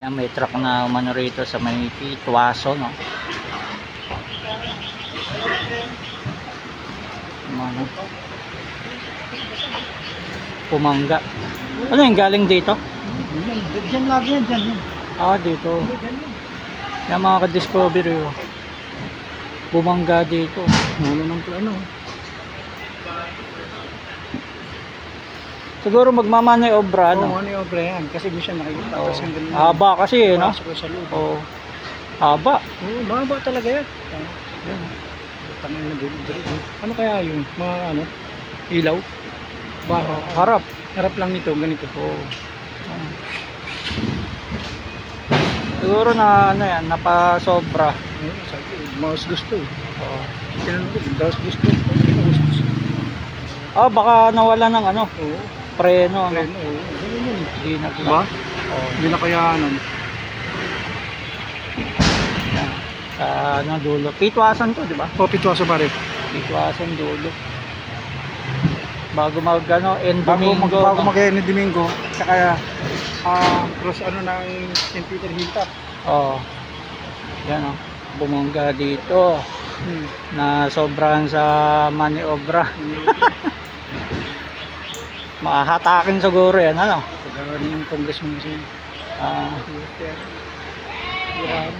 Yan, may truck na umano rito sa may Tuwaso, no? Umano. Pumangga. Ano yung galing dito? Diyan lagi yan, dyan. yan. Ah, dito. Yan mga ka-discovery, oh. Bumangga dito. Ano ng plano? Siguro magmamana yung obra, Ano? no? ano yung obra yan? Kasi di siya nakikita. Oh. Kasi ganun. Haba kasi, eh, no? Pasok ko sa loob. Oh. Haba. Oo, mahaba talaga yan. Yan. Tangin na dito. dito. Ano kaya yung mga ano? Ilaw? Ba, Harap. harap lang nito, ganito. Oo. Siguro na ano yan, napasobra. Sabi mouse gusto. Oo. Tinanong ko, gusto. Mouse gusto. Ah, baka nawala ng ano, Oo. Preno, ano. Ayun, oo. Ganun yun. Hindi na Diba? Oo. Hindi na kayanan. Yan. Sa ano, dulo. Pitwasan to, di ba? O, pitwaso pare. Pitwasan dulo. Bago mag ano, end Bago, mag, Domingo. bago mag ni Domingo, saka ah cross ano ng St. Peter Hilltop. Oo. Yan oh. Bumangga dito Hmm. na sobrahan sa maniobra. Mahatakin siguro yan, ano? Pagkaroon ng congressman kasi Ah. Yan.